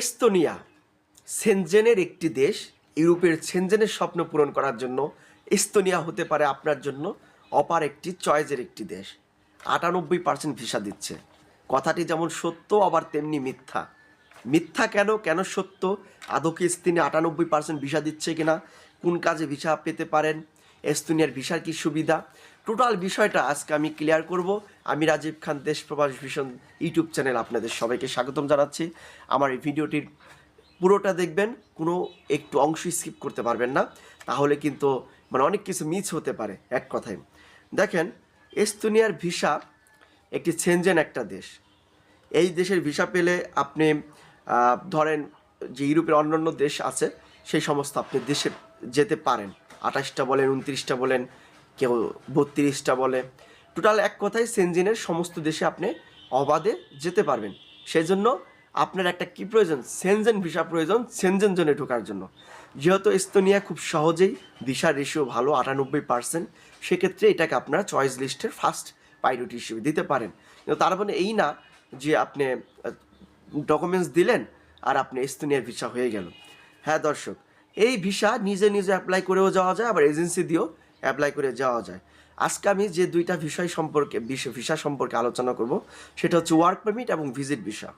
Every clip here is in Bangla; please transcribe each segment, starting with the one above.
এস্তোনিয়া সেনজেনের একটি দেশ, ইউরোপের সেনজেনের স্বপ্ন পূরণ করার জন্য এস্তোনিয়া হতে পারে আপনার জন্য অপার একটি চয়েসের একটি দেশ। আটানব্বই পার্সেন্ট ভিসা দিচ্ছে। কথাটি যেমন সত্য, আবার তেমনি মিথ্যা। মিথ্যা কেন? কেন সত্য? আদৌ কি এস্তিনে আটানব্বই পার্সেন্ট ভিসা দিচ্ছে কিনা? কোন কাজে ভিসা পেতে পারেন? এস্তোনিয়ার ভিসার কি সুবিধা? টোটাল বিষয়টা আজকে আমি ক্লিয়ার করব। আমি রাজীব খান দেশ প্রবাস ভীষণ ইউটিউব চ্যানেল আপনাদের সবাইকে স্বাগতম জানাচ্ছি। আমার এই ভিডিওটির পুরোটা দেখবেন, কোনো একটু অংশ স্কিপ করতে পারবেন না, তাহলে কিন্তু মানে অনেক কিছু মিস হতে পারে এক কথায়। দেখেন, এস্তোনিয়ার ভিসা একটি সেনজেন একটা দেশ। এই দেশের ভিসা পেলে আপনি ধরেন যে ইউরোপের অন্যান্য দেশ আছে, সেই সমস্ত আপনি দেশে যেতে পারেন। আঠাশটা বলেন, উনত্রিশটা বলেন, কেউ বত্রিশটা বলে। টোটাল এক কথায় সেনজিনের সমস্ত দেশে আপনি অবাধে যেতে পারবেন। সেই জন্য আপনার একটা কি প্রয়োজন? সেনজেন ভিসা প্রয়োজন, সেনজেন জোনে ঢোকার জন্য। যেহেতু এস্তোনিয়া খুব সহজেই ভিসার রেশিও ভালো, আটানব্বই পার্সেন্ট সেক্ষেত্রে এটাকে আপনারা চয়েস লিস্টের ফার্স্ট প্রায়োরিটি হিসেবে দিতে পারেন। কিন্তু তার মানে এই না যে আপনি ডকুমেন্টস দিলেন আর আপনি এস্তোনিয়ার ভিসা হয়ে গেল। হ্যাঁ দর্শক, এই ভিসা নিজে নিজে অ্যাপ্লাই করেও যাওয়া যায়, আবার এজেন্সি দিয়েও অ্যাপ্লাই করে যাওয়া যায়। আজকে আমি যে দুইটা বিষয় সম্পর্কে ভিসা সম্পর্কে আলোচনা করব, সেটা হচ্ছে ওয়ার্ক পারমিট এবং ভিজিট ভিসা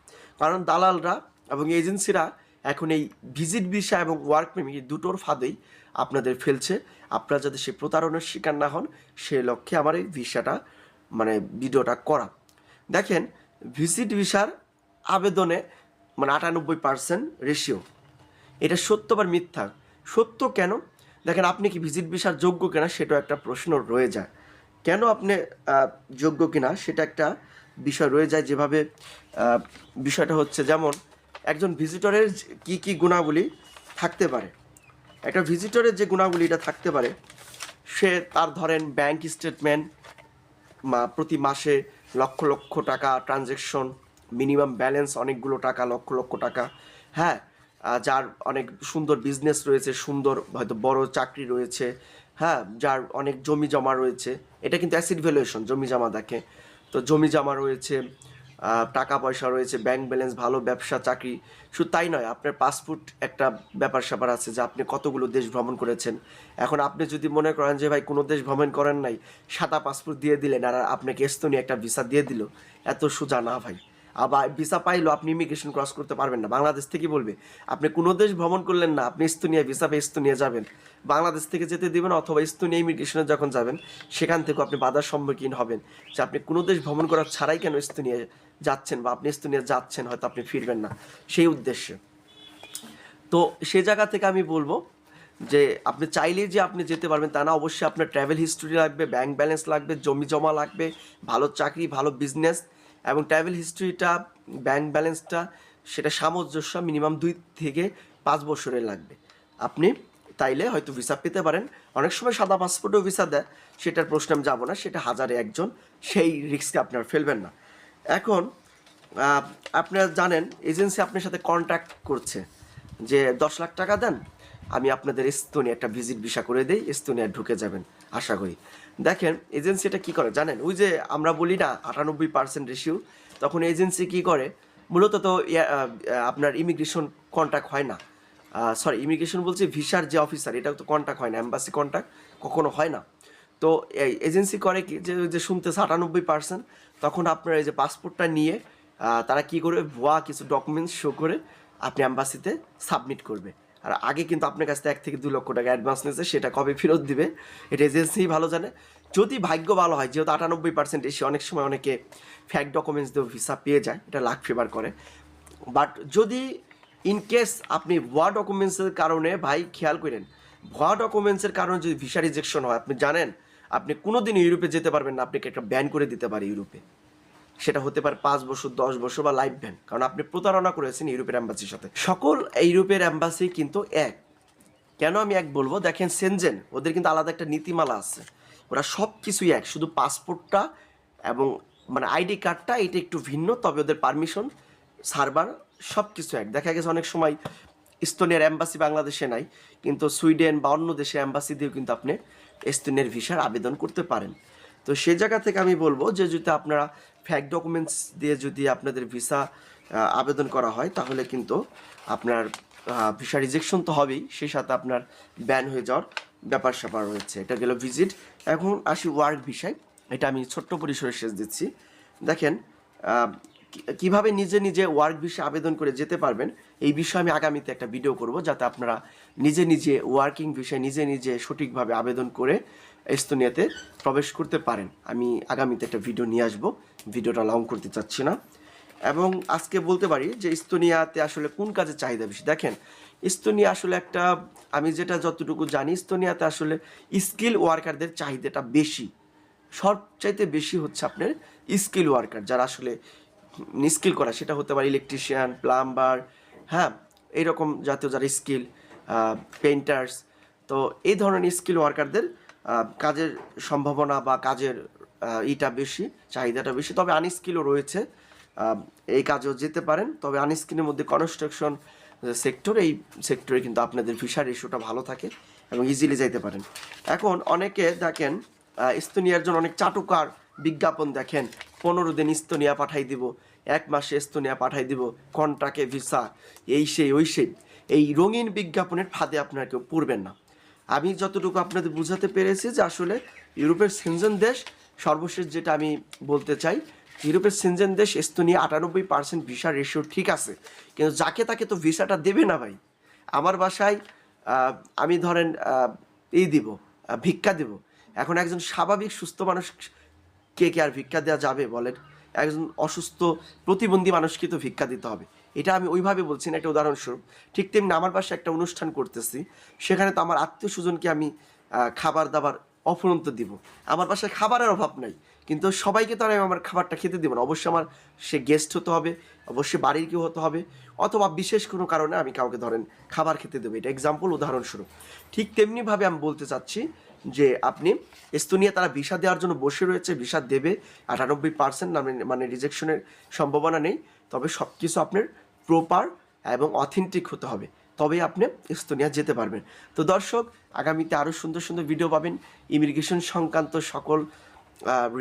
কারণ দালালরা এবং এজেন্সিরা এখন এই ভিজিট ভিসা এবং ওয়ার্ক পারমিট দুটোর ফাঁদেই আপনাদের ফেলছে। আপনারা যাতে সে প্রতারণার শিকার না হন, সে লক্ষ্যে আমার এই ভিসাটা মানে ভিডিওটা করা। দেখেন ভিজিট ভিসার আবেদনে মানে আটানব্বই পার্সেন্ট রেশিও এটা সত্য বা মিথ্যা? সত্য কেন? দেখেন, আপনি কি ভিজিট ভিসার যোগ্য কিনা সেটাও একটা প্রশ্ন রয়ে যায়। কেন আপনি যোগ্য কিনা সেটা একটা বিষয় রয়ে যায় যেভাবে বিষয়টা হচ্ছে যেমন, একজন ভিজিটরের কি কি গুণাবলী থাকতে পারে? একটা ভিজিটরের যে গুণাবলীটা থাকতে পারে, সে তার ধরেন ব্যাংক স্টেটমেন্ট প্রতি মাসে লক্ষ লক্ষ টাকা ট্রানজ্যাকশন মিনিমাম ব্যালেন্স অনেকগুলো টাকা, লক্ষ লক্ষ টাকা হ্যাঁ যার অনেক সুন্দর বিজনেস রয়েছে, সুন্দর হয়তো বড় চাকরি রয়েছে হ্যাঁ যার অনেক জমি জমা রয়েছে। এটা কিন্তু অ্যাসিড ভ্যালুয়েশন জমি জমা দেখে। তো জমি জমা রয়েছে টাকা পয়সা রয়েছে ব্যাংক ব্যালেন্স ভালো, ব্যবসা, চাকরি। শুধু তাই নয়, আপনার পাসপোর্ট একটা ব্যাপার স্যাপার আছে যে আপনি কতগুলো দেশ ভ্রমণ করেছেন। এখন আপনি যদি মনে করেন যে, ভাই, কোনো দেশ ভ্রমণ করেন নাই, সাদা পাসপোর্ট দিয়ে দিলেন আর আপনাকে এস্তোনিয়া একটা ভিসা দিয়ে দিল, এত সোজা না, ভাই। আবার ভিসা পাইলো আপনি ইমিগ্রেশন ক্রস করতে পারবেন না। বাংলাদেশ থেকে বলবে, আপনি কোনো দেশ ভ্রমণ করলেন না, আপনি এস্তোনিয়া ভিসা পেয়ে এস্তোনিয়া যাবেন। বাংলাদেশ থেকে যেতে দিবেন অথবা এস্তোনিয়া ইমিগ্রেশনে যখন যাবেন, সেখান থেকে আপনি বাধার সম্মুখীন হবেন। যে আপনি কোনো দেশ ভ্রমণ করার ছাড়াই কেন এস্তোনিয়া যাচ্ছেন বা আপনি এস্তোনিয়া যাচ্ছেন, হয়তো আপনি ফিরবেন না। সেই উদ্দেশ্যে। তো সে জায়গা থেকে আমি বলব যে, আপনি চাইলেই যে আপনি যেতে পারবেন তা না, অবশ্যই আপনার ট্রাভেল হিস্টোরি লাগবে ব্যাংক ব্যালেন্স লাগবে, জমি জমা লাগবে, ভালো চাকরি, ভালো বিজনেস এবং ট্রাভেল হিস্ট্রিটা ব্যাংক ব্যালেন্সটা সেটা সামঞ্জস্য মিনিমাম দুই থেকে পাঁচ বছরের লাগবে। আপনি তাইলে হয়তো ভিসা পেতে পারেন। অনেক সময় সাদা পাসপোর্টও ভিসা দেয়। সেটার প্রশ্ন আমি যাব না, সেটা হাজারে একজন, সেই রিস্কে আপনার ফেলবেন না। এখন আপনারা জানেন এজেন্সি আপনার সাথে কন্ট্যাক্ট করছে যে দশ লাখ টাকা দেন, আমি আপনাদের এস্তোনিয়া একটা ভিজিট ভিসা করে দেই এস্তোনিয়া ঢুকে যাবেন। আশা করি। দেখেন এজেন্সি এটা কী করে জানেন? ওই যে আমরা বলি না, আটানব্বই পার্সেন্ট রেশিও তখন এজেন্সি কী করে? মূলত তো আপনার ইমিগ্রেশন কন্ট্যাক্ট হয় না। সরি ইমিগ্রেশন বলছে ভিসার যে অফিসার এটাও তো কন্ট্যাক্ট হয় না অ্যাম্বাসি কন্ট্যাক্ট কখনো হয় না। তো এজেন্সি করে কি যে যে শুনতেছে আটানব্বই পার্সেন্ট তখন আপনার এই যে পাসপোর্টটা নিয়ে তারা কি করবে? ভুয়া কিছু ডকুমেন্টস শো করে আপনি অ্যাম্বাসিতে সাবমিট করবে। আর আগে কিন্তু আপনার কাছ থেকে এক থেকে দু লক্ষ টাকা অ্যাডভান্স নিয়েছে, সেটা কবে ফেরত দিবে, এটা এজেন্সি ভালো জানে। যদি ভাগ্য ভালো হয়, যেহেতু আটানব্বই পার্সেন্ট এসে অনেক সময় অনেকে ফ্যাক ডকুমেন্টস দিয়েও ভিসা পেয়ে যায়, এটা লাখ ফেভার করে। বাট যদি ইন কেস আপনি ভুয়া ডকুমেন্টসের কারণে, ভাই খেয়াল করেন, ভুয়া ডকুমেন্টসের কারণে যদি ভিসা রিজেকশন হয়, আপনি জানেন, আপনি কোনো দিন ইউরোপে যেতে পারবেন না, আপনাকে একটা ব্যান করে দিতে পারে ইউরোপে। সেটা হতে পারে পাঁচ বছর, দশ বছর বা লাইফ ব্যান কারণ আপনি প্রতারণা করেছেন ইউরোপের অ্যাম্বাসির সাথে। সকল ইউরোপের অ্যাম্বাসি কিন্তু এক। কেন আমি এক বলব? দেখেন সেনজেন ওদের কিন্তু আলাদা একটা নীতিমালা আছে। ওরা সব কিছুই এক, শুধু পাসপোর্টটা এবং মানে আইডি কার্ডটা এটা একটু ভিন্ন, তবে ওদের পারমিশন সার্ভার সব কিছু এক। দেখা গেছে অনেক সময় ইস্তোনিয়ার অ্যাম্বাসি বাংলাদেশে নাই, কিন্তু সুইডেন বা অন্য দেশে অ্যাম্বাসি দিয়েও কিন্তু আপনি এস্তোনিয়ার ভিসার আবেদন করতে পারেন। তো সে জায়গা থেকে আমি বলব যে যদি আপনারা ফ্যাক ডকুমেন্টস দিয়ে যদি আপনাদের ভিসা আবেদন করা হয়, তাহলে কিন্তু আপনার ভিসা রিজেকশন তো হবেই। সেই সাথে আপনার ব্যান হয়ে যাওয়ার ব্যাপার স্যাপার রয়েছে। এটা গেল ভিজিট এখন আসি ওয়ার্ক ভিসায় এটা আমি ছোট্ট পরিসরে শেষ দিচ্ছি। দেখেন কীভাবে নিজে নিজে ওয়ার্ক ভিসা আবেদন করে যেতে পারবেন, এই বিষয়ে আমি আগামীতে একটা ভিডিও করব, যাতে আপনারা নিজে নিজে ওয়ার্কিং ভিসায় নিজে নিজে সঠিকভাবে আবেদন করে এস্তোনিয়াতে প্রবেশ করতে পারেন। আমি আগামীতে একটা ভিডিও নিয়ে আসব। ভিডিওটা লং করতে চাচ্ছি না। এবং আজকে বলতে পারি যে ইস্তোনিয়াতে আসলে কোন কাজে চাহিদা বেশি? দেখেন ইস্তোনিয়া আসলে একটা, আমি যেটা যতটুকু জানি ইস্তোনিয়াতে আসলে স্কিল ওয়ার্কারদের চাহিদাটা বেশি। সবচাইতে বেশি হচ্ছে আপনার স্কিল ওয়ার্কার যারা আসলে স্কিল করা, সেটা হতে পারে ইলেকট্রিশিয়ান প্লাম্বার হ্যাঁ এইরকম জাতীয় যারা স্কিল পেইন্টার্স তো এই ধরনের স্কিল ওয়ার্কারদের কাজের সম্ভাবনা বা কাজের ইটা বেশি, চাহিদাটা বেশি। তবে আনস্কিলও রয়েছে। এই কাজেও যেতে পারেন। তবে আনস্কিলের মধ্যে কনস্ট্রাকশন সেক্টর এই সেক্টরে কিন্তু আপনাদের ভিসা রেশিওটা ভালো থাকে এবং ইজিলি যাইতে পারেন। এখন অনেকে দেখেন ইস্তোনিয়ার জন্য অনেক চাটুকার বিজ্ঞাপন দেখেন। পনেরো দিন ইস্তোনিয়া পাঠাই দিব, এক মাসে ইস্তোনিয়া পাঠাই দিব কন্ট্রাকে ভিসা এই সেই, ওই সেই। এই রঙিন বিজ্ঞাপনের ফাঁদে আপনারা কেউ পড়বেন না। আমি যতটুকু আপনাদের বুঝাতে পেরেছি যে আসলে ইউরোপের সেনজেন দেশ, সর্বশেষ যেটা আমি বলতে চাই, ইউরোপের সেনজেন দেশ এস্তোনিয়া আটানব্বই পার্সেন্ট ভিসা রেশিও ঠিক আছে। কিন্তু যাকে তাকে তো ভিসাটা দেবে না ভাই। আমার বাসায় আমি ধরেন এই দিব ভিক্ষা দেব। এখন একজন স্বাভাবিক সুস্থ মানুষ কে কে আর ভিক্ষা দেওয়া যাবে বলেন? একজন অসুস্থ প্রতিবন্ধী মানুষকে তো ভিক্ষা দিতে হবে। এটা আমি ওইভাবে বলছি না, একটা উদাহরণস্বরূপ। ঠিক তেমনি আমার পাশে একটা অনুষ্ঠান করতেছি, সেখানে তো আমার আত্মীয় স্বজনকে আমি খাবার দাবার অফুরন্ত দিব। আমার পাশে খাবারের অভাব নাই, কিন্তু সবাইকে তো আর আমি আমার খাবারটা খেতে দেবো না। অবশ্যই আমার সে গেস্ট হতে হবে, অবশ্যই বাড়ির কেউ হতে হবে, অথবা বিশেষ কোনো কারণে আমি কাউকে ধরেন খাবার খেতে দেবো। এটা এক্সাম্পল উদাহরণস্বরূপ। ঠিক তেমনিভাবে আমি বলতে চাচ্ছি যে আপনি এস্তোনিয়া তারা ভিসা দেওয়ার জন্য বসে রয়েছে ভিসা দেবে। আটানব্বই পার্সেন্ট মানে রিজেকশনের সম্ভাবনা নেই। তবে সব কিছু আপনার প্রপার এবং অথেন্টিক হতে হবে। তবেই আপনি এস্তোনিয়া যেতে পারবেন। তো দর্শক, আগামীতে আরও সুন্দর সুন্দর ভিডিও পাবেন। ইমিগ্রেশন সংক্রান্ত সকল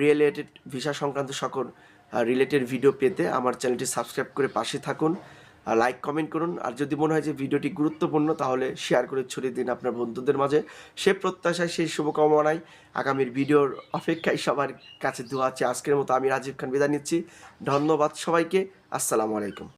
রিলেটেড ভিসা সংক্রান্ত সকল রিলেটেড ভিডিও পেতে আমার চ্যানেলটি সাবস্ক্রাইব করে পাশে থাকুন। লাইক কমেন্ট করুন। আর যদি মনে হয় যে ভিডিওটি গুরুত্বপূর্ণ, তাহলে শেয়ার করে ছড়িয়ে দিন আপনার বন্ধুদের মাঝে। সে প্রত্যাশায়, সেই শুভকামনায় আগামীর ভিডিওর অপেক্ষায় সবার কাছে দোয়া আছে। আজকের মতো আমি রাজীব খান বিদায় নিচ্ছি। ধন্যবাদ সবাইকে। আসসালামু আলাইকুম।